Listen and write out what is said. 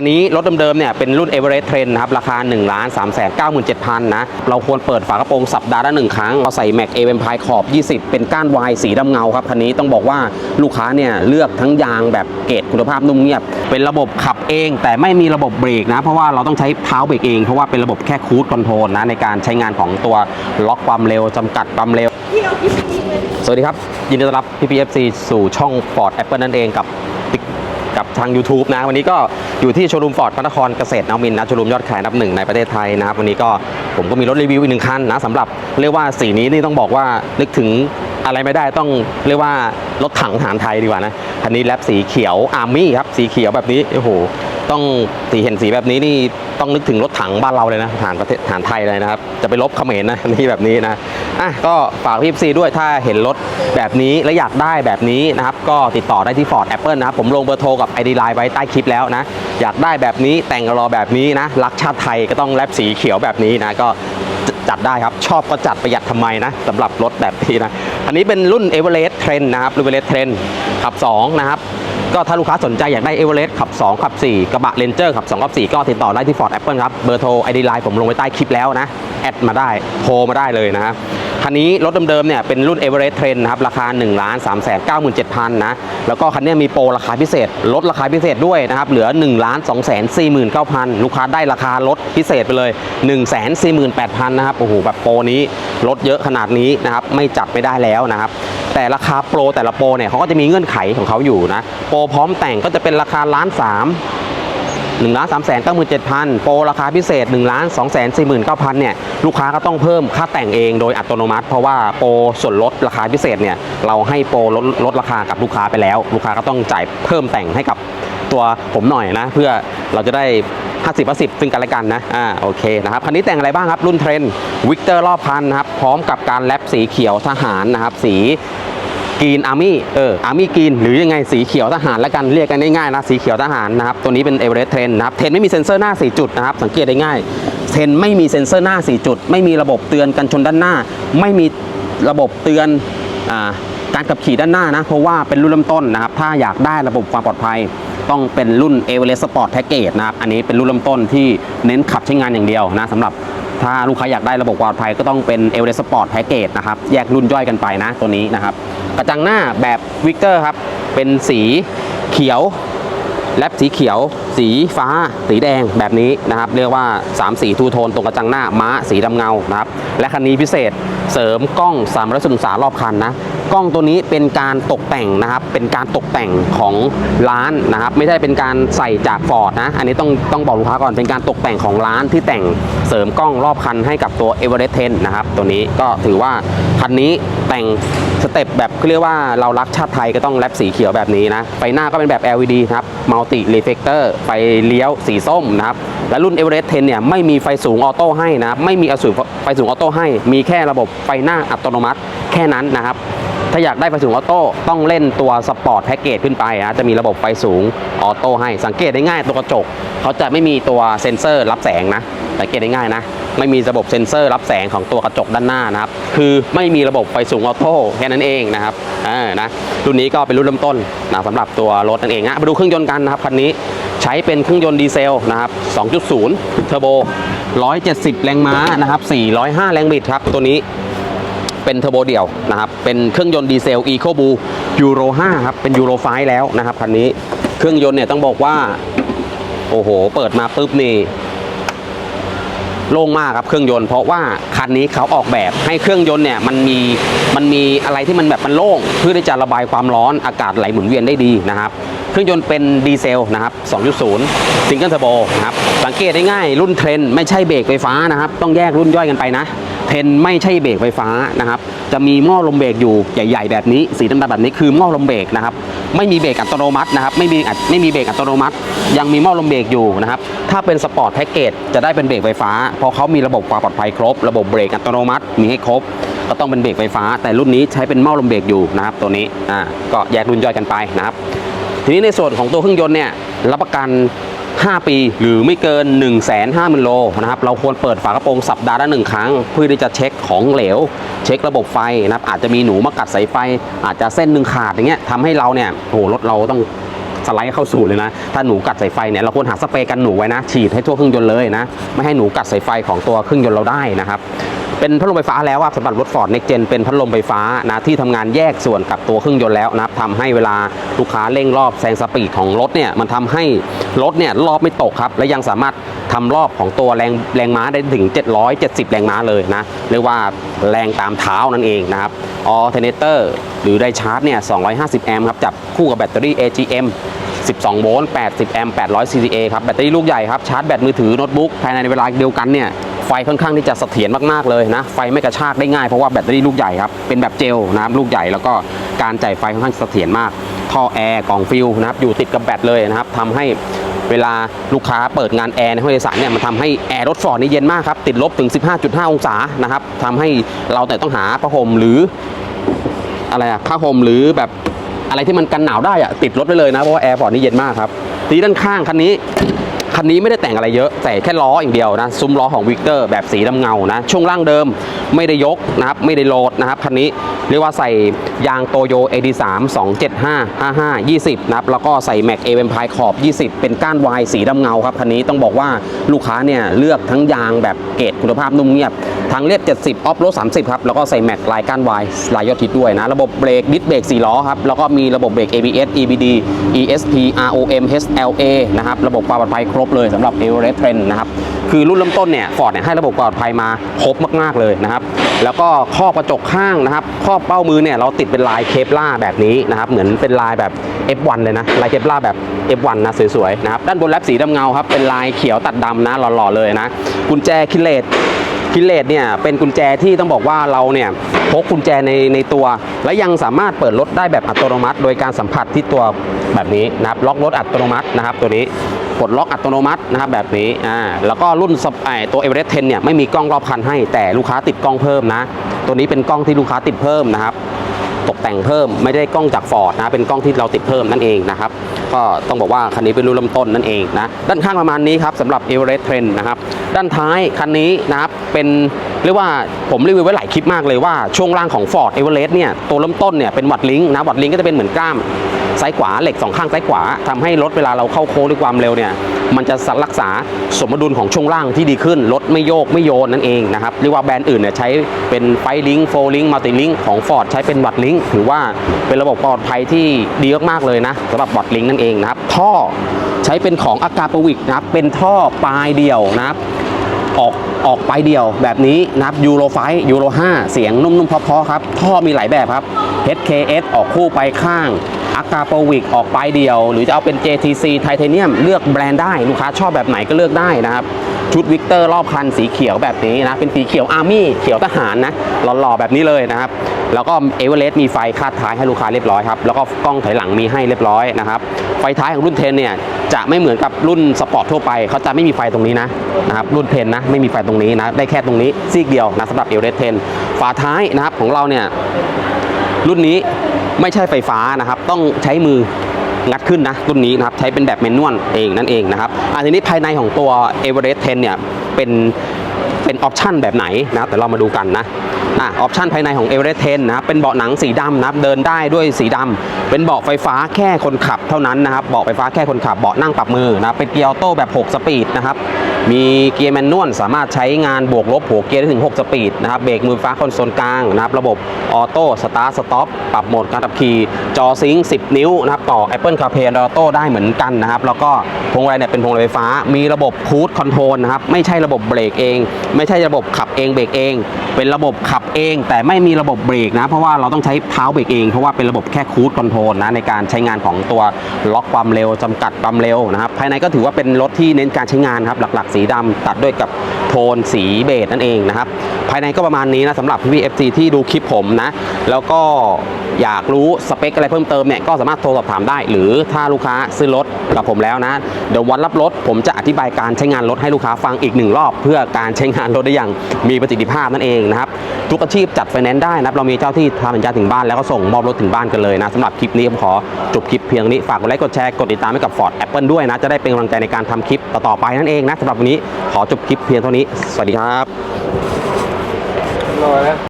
คันนี้รถเดิมๆเนี่ยเป็นรุ่น Everest Trend นะครับ ราคา1 3 9 7 0 0 0 นะ เราควรเปิดฝากระโปรงสัปดาห์ละหนึ่งครั้งเราใส่แม็กเอเวนพายขอบ 20 เป็นก้านวายสีดำเงาครับ คันนี้ต้องบอกว่าลูกค้าเนี่ยเลือกทั้งยางแบบเกรดคุณภาพนุ่มเงียบ เป็นระบบขับเอง แต่ไม่มีระบบเบรกนะ เพราะว่าเราต้องใช้เท้าเบรกเองเพราะว่าเป็นระบบแค่คูดคอนโทรลนะในการใช้งานของตัวล็อกความเร็วจำกัดความเร็วสวัสดีครับยินดีต้อนรับ PPFC สู่ช่อง Ford Apple นั่นเองกับ กับทาง YouTube นะ วันนี้ก็อยู่ที่โชว์รูมฟอร์ดพระนครเกษตรนามินนะโชว์รูมยอดขายอันดับหนึ่งในประเทศไทยนะครับวันนี้ก็ผมก็มีรถรีวิวอีกหนึ่งคันนะสำหรับเรียกว่าสีนี้นี่ต้องบอกว่านึกถึงอะไรไม่ได้ต้องเรียกว่ารถถังทหารไทยดีกว่านะคันนี้แรปสีเขียวอาร์มี่ครับสีเขียวแบบนี้โอ้โห ต้องสีเห็นสีแบบนี้นี่ต้องนึกถึงรถถังบ้านเราเลยนะทหารประเทศทหารไทยเลยนะครับ จะไปลบเขมรนะนี่แบบนี้นะอะก็ฝากพี่ซีด้วยถ้าเห็นรถแบบนี้และอยากได้แบบนี้นะครับ ก็ติดต่อได้ที่ Ford Apple นะครับ ผมลงเบอร์โทรกับ ID Line ไว้ใต้คลิปแล้วนะ อยากได้แบบนี้แต่งรอแบบนี้นะ รักชาติไทยก็ต้องแลบสีเขียวแบบนี้นะก็จัดได้ครับ ชอบก็จัดประหยัดทำไมนะสำหรับรถแบบนี้นะอันนี้เป็นรุ่น e v e r e s t Trend นะครับ e v e r e s t Trend ขับ 2 นะครับ ก็ถ้าลูกค้าสนใจอยากได้ e v e r e s t ขับ 2 ขับ 4 กระบะ Ranger ขับ 2 ขับ 4 ก็ติดต่อได้ที่ Ford Apple ครับ เบอร์โทร ID Line ผมลงไว้ใต้คลิปแล้วนะ แอดมาได้ โทรมาได้เลยนะครับ คันนี้รถเดิมๆเนี่ยเป็นรุ่น Everest Trend นะครับราคา1 3 9 7 0 0 0นะแล้วก็คันนี้มีโปรราคาพิเศษ ลดราคาพิเศษด้วยนะครับเหลือ 1 2 4 9 0 0 0 ลูกค้าได้ราคาลดพิเศษไปเลย 1 4 8 0 0 0นะครับโอ้โหแบบโปรนี้ลดเยอะขนาดนี้นะครับไม่จัดไม่ได้แล้วนะครับแต่ราคาโปรแต่ละโปรเนี่ยเขาก็จะมีเงื่อนไขของเขาอยู่นะโปรพร้อมแต่งก็จะเป็นราคาล้านสาม 1ล้าน3แสน97,000 โปรราคาพิเศษ1ล้าน2แสน49,000 เนี่ย ลูกค้าก็ต้องเพิ่มค่าแต่งเองโดยอัตโนมัติ เพราะว่าโปรส่วนลดราคาพิเศษเนี่ย เราให้โปรลดลดราคากับลูกค้าไปแล้ว ลูกค้าก็ต้องจ่ายเพิ่มแต่งให้กับตัวผมหน่อยนะ เพื่อเราจะได้ 50 50ซึ่งกันและกันนะ อ่า โอเคนะครับ คันนี้แต่งอะไรบ้างครับ รุ่นเทรนวิกเตอร์รอบพันนะครับ พร้อมกับการแรปสีเขียวทหารนะครับ สี กรีนอาร์มี่เอออาร์มี่กรีนหรือยังไงสีเขียวทหารแล้วกันเรียกกันง่ายๆนะสีเขียวทหารนะครับตัวนี้เป็นเอเวอเรสต์เทรนนะครับเทรนไม่มีเซ็นเซอร์หน้า 4 จุดนะครับสังเกตได้ง่ายเทรนไม่มีเซ็นเซอร์หน้า 4 จุด ไม่มีระบบเตือนกันชนด้านหน้า ไม่มีระบบเตือนอ่าการขับขี่ด้านหน้านะ เพราะว่าเป็นรุ่นเริ่มต้นนะครับ ถ้าอยากได้ระบบความปลอดภัย ต้องเป็นรุ่น e v e r e s t Sport Package นะครับ อันนี้เป็นรุ่นเริ่มต้นที่เน้นขับใช้งานอย่างเดียวนะสำหรับ ถ้าลูกค้าอยากได้ระบบความปลอดภัยก็ต้องเป็น e v e r e s t Sport Package นะครับ แยกรุ่นย่อยกันไปนะตัวนี้นะครับ กระจังหน้าแบบวิกเตอร์ครับ เป็นสีเขียวแลปสีเขียว สีฟ้า สีแดงแบบนี้นะครับ เรียกว่า 3 สีทูโทนตรงกระจังหน้าม้าสีดำเงานะครับ และคันนี้พิเศษเสริมกล้อง3 6 0องศารอบคันนะ กล้องตัวนี้เป็นการตกแต่งนะครับ เป็นการตกแต่งของร้านนะครับ ไม่ใช่เป็นการใส่จากฟอร์ดนะ อันนี้ต้องต้องบอกลูกค้าก่อน เป็นการตกแต่งของร้านที่แต่งเสริมกล้องรอบคันให้กับตัว e v e r e s t 10นะครับ ตัวนี้ก็ถือว่าคันนี้แต่งสเต็ปแบบเขาเรียกว่าเรารักชาติไทยก็ต้องแรปสีเขียวแบบนี้นะ ไฟหน้าก็เป็นแบบ LED ครับ Multi Reflector ไฟเลี้ยวสีส้มนะครับ และรุ่น Everest 10 เนี่ยไม่มีไฟสูงออโต้ให้นะ ไม่มีอสูไฟสูงออโต้ให้ มีแค่ระบบไฟหน้าอัตโนมัติแค่นั้นนะครับ ถ้าอยากได้ไฟสูงออโต้ต้องเล่นตัวสปอร์ตแพ็กเกจขึ้นไปนะจะมีระบบไฟสูงออโต้ให้สังเกตได้ง่ายตัวกระจก เขาจะไม่มีตัวเซ็นเซอร์รับแสงนะสังเกตได้ง่ายนะ ไม่มีระบบเซ็นเซอร์รับแสงของตัวกระจกด้านหน้านะครับ คือไม่มีระบบไฟสูงออโต้แค่นั้นเองนะครับอ่านะรุ่นนี้ก็เป็นรุ่นเริ่มต้นนะสำหรับตัวรถนั่นเองนะมาดูเครื่องยนต์กันนะครับคันนี้ใช้เป็นเครื่องยนต์ดีเซลนะครับ 2.0 เทอร์โบ 170 แรงม้านะครับ 405 แรงบิดครับตัวนี้ เป็นเทอร์โบเดี่ยวนะครับ เป็นเครื่องยนต์ดีเซล Eco b o ยูโร5ครับ เป็นยูโร5แล้วนะครับคันนี้ เครื่องยนต์เนี่ยต้องบอกว่า โอ้โห เปิดมาปุ๊บนี่โล่งมากครับเครื่องยนต์เพราะว่าคันนี้เขาออกแบบให้เครื่องยนต์เนี่ยมันมีมันมีอะไรที่มันแบบมันโล่งเพื่อที่จะระบายความร้อนอากาศไหลหมุนเวียนได้ดีนะครับเครื่องยนต์เป็นดีเซลนะครับ 2.0 ซิงเกิลเทอร์โบนะครับสังเกตได้ง่ายรุ่นเทรนไม่ใช่เบรกไฟฟ้านะครับ ต้องแยกรุ่นย่อยกันไปนะ เทรนไม่ใช่เบรกไฟฟ้านะครับ จะมีหม้อลมเบรกอยู่ใหญ่ ๆ แบบนี้สีดำๆแบบนี้คือหม้อลมเบรกนะครับ ไม่มีเบรกอัตโนมัตินะครับ ไม่มีไม่มีเบรกอัตโนมัติ ยังมีหม้อลมเบรกอยู่นะครับ ถ้าเป็นสปอร์ตแพ็กเกจจะได้เป็นเบรกไฟฟ้า เพราะเขามีระบบความปลอดภัยครบ ระบบเบรกอัตโนมัติมีให้ครบ ก็ต้องเป็นเบรกไฟฟ้า แต่รุ่นนี้ใช้เป็นหม้อลมเบรกอยู่นะครับ ตัวนี้อ่าก็แยกรุ่นย่อยกันไปนะครับ ทีนี้ในส่วนของตัวเครื่องยนต์เนี่ยรับประกัน 5 ปีหรือไม่เกิน 1 5 0 0 0 0 โลนะครับเราควรเปิดฝากระโปรงสัปดาห์ละหนึ่งครั้ง เพื่อที่จะเช็คของเหลว เช็คระบบไฟนะครับอาจจะมีหนูมากัดสายไฟ อาจจะเส้นหนึ่งขาดอย่างเงี้ยทำให้เราเนี่ยโอ้โหรถเราต้อง สไลด์เข้าสู่เลยนะ ถ้าหนูกัดสายไฟเนี่ยเราควรหาสเปรย์กันหนูไว้นะ ฉีดให้ทั่วเครื่องยนต์เลยนะ ไม่ให้หนูกัดสายไฟของตัวเครื่องยนต์เราได้นะครับเป็นพัดลมไฟฟ้าแล้วอะสำหรับรถ Ford Next Gen เป็นพัดลมไฟฟ้านะที่ทำงานแยกส่วนกับตัวเครื่องยนต์แล้วนะครับทำให้เวลาลูกค้าเร่งรอบแซงสปีดของรถเนี่ยมันทำให้รถเนี่ยรอบไม่ตกครับและยังสามารถทำรอบของตัวแรงแรงม้าได้ถึง 770 แรงม้าเลยนะเรียกว่า แรงตามเท้านั่นเองนะครับออเทเนเตอร์หรือได้ชาร์จเนี่ย 250 แอมป์ครับ จับคู่กับแบตเตอรี่ AGM 12 โวลต์ 80 แอมป์ 800 CCA ครับ แบตเตอรี่ลูกใหญ่ครับ ชาร์จแบตมือถือโน้ตบุ๊กภายในเวลาเดียวกันเนี่ย ไฟค่อนข้างที่จะเสถียรมาก ๆ เลยนะ ไฟไม่กระชากได้ง่ายเพราะว่าแบตเตอรี่ลูกใหญ่ครับ เป็นแบบเจลนะครับลูกใหญ่แล้วก็การจ่ายไฟค่อนข้างเสถียรมาก ท่อแอร์กล่องฟิลนะครับอยู่ติดกับแบตเลยนะครับทำให้ เวลาลูกค้าเปิดงานแอร์ในห้องโดยสารเนี่ยมันทำให้แอร์รถฟอร์ดนี่เย็นมากครับ ติดลบถึง 15.5 องศานะครับทำให้เราแต่ต้องหาผ้าห่มหรืออะไรอะผ้าห่มหรือแบบอะไรที่มันกันหนาวได้อะติดรถไปเลยนะเพราะว่าแอร์ฟอร์ดนี่เย็นมากครับทีด้านข้างคันนี้ คันนี้ไม่ได้แต่งอะไรเยอะแต่แค่ล้ออย่างเดียวนะซุ้มล้อของวิกเตอร์แบบสีดำเงานะช่วงล่างเดิมไม่ได้ยกนะครับไม่ได้โหลดนะครับคันนี้เรียกว่าใส่ยางโตโย AD3 275 55 20นะครับแล้วก็ใส่แม็กเอเวนพายขอบ 20 เป็นก้านวายสีดำเงาครับคันนี้ต้องบอกว่าลูกค้าเนี่ยเลือกทั้งยางแบบเกรดคุณภาพนุ่มเงียบ ทางเรียบ 70 ออฟโรด30 ครับ แล้วก็ใส่แม็กลายก้านวายลายยอดทิศด้วยนะ ระบบเบรกดิสเบรก4ล้อครับ แล้วก็มีระบบเบรก ABS EBD ESP ROM HLA นะครับ ระบบความปลอดภัยครบเลยสำหรับ e v e r e s t Trend นะครับ คือรุ่นเริ่มต้นเนี่ยฟอร์ดเนี่ยให้ระบบความปลอดภัยมาครบมาก ๆ เลยนะครับ แล้วก็ครอบกระจกข้างนะครับครอบเป้ามือเนี่ยเราติดเป็นลายเคปล่าแบบนี้นะครับ เหมือนเป็นลายแบบ F1 เลยนะ ลายเคปล่าแบบ F1 นะสวยๆนะครับ ด้านบนแลบสีดำเงาครับ เป็นลายเขียวตัดดำนะหล่อๆเลยนะ กุญแจคิเลต คิเลตเนี่ยเป็นกุญแจที่ต้องบอกว่าเราเนี่ยพกกุญแจในในตัว และยังสามารถเปิดรถได้แบบอัตโนมัติ โดยการสัมผัสที่ตัวแบบนี้นะครับล็อกรถอัตโนมัตินะครับ ตัวนี้กดล็อกอัตโนมัตินะครับแบบนี้อ่าแล้วก็รุ่นสปไอตัวเอเวอเรสต์เทนเนี่ยไม่มีกล้องรอบคันให้แต่ลูกค้าติดกล้องเพิ่มนะ ตัวนี้เป็นกล้องที่ลูกค้าติดเพิ่มนะครับ ตกแต่งเพิ่ม ไม่ได้กล้องจากฟอร์ดนะเป็นกล้องที่เราติดเพิ่มนั่นเองนะครับก็ต้องบอกว่าคันนี้เป็นรุ่นเริ่มต้นนั่นเองนะด้านข้างประมาณนี้ครับสำหรับ e v e r e s t Trend นะครับด้านท้ายคันนี้นะครับเป็นเรียกว่าผมรีวิวไว้หลายคลิปมากเลยว่าช่วงล่างของ Ford e v e r e s t เนี่ยตัวเริ่มต้นเนี่ยเป็นวัดลิงนะวัดลิงก์ก็จะเป็นเหมือนกล้าม ซ้ายขวาเหล็กสองข้างซ้ายขวาทำให้รถเวลาเราเข้าโค้งด้วยความเร็วเนี่ยมันจะรักษาสมดุลของช่วงล่างที่ดีขึ้นรถไม่โยกไม่โยนนั่นเองนะครับเรียกว่าแบรนด์อื่นเนี่ยใช้เป็นไฟลิงโฟลิงมัลติลิงของ Ford ใช้เป็นวัดลิงถือว่าเป็นระบบปลอดภัยที่ดีมากๆเลยนะสำหรับวัดลิงนั่นเองนะครับท่อใช้เป็นของอากาปวิกนะครับเป็นท่อปลายเดี่ยวนะครับออกออกไปเดียวแบบนี้นะครับยูโรไฟยูโร5เสียงนุ่มๆเพราะๆครับ ท่อมีหลายแบบครับ HKS ออกคู่ไปข้าง อากาโปวิกออกไปเดียว หรือจะเอาเป็น JTC ไทเทเนียมเลือกแบรนด์ได้ลูกค้าชอบแบบไหนก็เลือกได้นะครับ ชุดวิกเตอร์รอบคันสีเขียวแบบนี้นะ เป็นสีเขียวอาร์มี่เขียวทหารนะหล่อๆแบบนี้เลยนะครับ แล้วก็เอเวอเรสต์มีไฟคาดท้ายให้ลูกค้าเรียบร้อยครับ แล้วก็กล้องถอยหลังมีให้เรียบร้อยนะครับ ไฟท้ายของรุ่นเทนเนี่ยจะไม่เหมือนกับรุ่นสปอร์ตทั่วไปเขาจะไม่มีไฟตรงนี้นะนะครับรุ่นเทนนะไม่มีไฟตรงนี้นะได้แค่ตรงนี้ซีกเดียวนะสำหรับเอเวอเรสต์เทนฝาท้ายนะครับของเราเนี่ยรุ่นนี้ ไม่ใช่ไฟฟ้านะครับ ต้องใช้มืองัดขึ้นนะรุ่นนี้นะครับใช้เป็นแบบแมนนวลเองนั่นเองนะครับอันนี้ภายในของตัว e v e r e s t 10เนี่ยเป็นเป็นออปชันแบบไหนนะแต่เรามาดูกันนะอะออปชันภายในของ e v e r e s t 10นะครับเป็นเบาะหนังสีดำนะครับเดินได้ด้วยสีดำเป็นเบาะไฟฟ้าแค่คนขับเท่านั้นนะครับเบาะไฟฟ้าแค่คนขับเบาะนั่งปรับมือนะเป็นเกียร์ออโต้แบบ 6 สปีดนะครับ มีเกียร์แมนนวลสามารถใช้งานบวกลบหัวเกียร์ได้ถึง 6 สปีดนะครับเบรกมือฟ้าคอนโซลกลางนะครับระบบออโต้สตาร์ทสต็อปปรับโหมดการขับขี่ จอซิงค์10 นิ้วนะครับต่อ Apple CarPlay and Auto ได้เหมือนกันนะครับแล้วก็พวงมาลัยเนี่ยเป็นพวงมาลัยไฟฟ้า มีระบบคู e คอนโทรลนะครับไม่ใช่ระบบเบรกเอง ไม่ใช่ระบบขับเองเบรกเอง เป็นระบบขับเอง แต่ไม่มีระบบเบรกนะ เพราะว่าเราต้องใช้เท้าเบรกเอง เพราะว่าเป็นระบบแค่คู e คอนโทรลนะในการใช้งานของตัวล็อกความเร็วจำกัดความเร็วนะครับภายในก็ถือว่าเป็นรถที่เน้นการใช้งานครับหลักๆ สีดำตัดด้วยกับโทนสีเบจนั่นเองนะครับภายในก็ประมาณนี้นะสำหรับพี่ๆ FC ที่ดูคลิปผมนะ แล้วก็อยากรู้สเปคอะไรเพิ่มเติมเนี่ยก็สามารถโทรสอบถามได้ หรือถ้าลูกค้าซื้อรถกับผมแล้วนะ เดี๋ยววันรับรถผมจะอธิบายการใช้งานรถให้ลูกค้าฟังอีกหนึ่งรอบ เพื่อการใช้งานรถได้อย่างมีประสิทธิภาพนั่นเองนะครับทุกอาชีพจัดไฟแนนซ์ได้นะครับเรามีเจ้าที่ทำสัญญาถึงบ้านแล้วก็ส่งมอบรถถึงบ้านกันเลยนะสำหรับคลิปนี้ผมขอจบคลิปเพียงนี้ฝากกดไลค์กดแชร์กดติดตามให้กับ Ford Apple ด้วยนะจะได้เป็นกำลังใจในการทำคลิปต่อๆไปนั่นเองนะสำหรับวันนี้ขอจบคลิปเพียงเท่านี้ สวัสดีครับ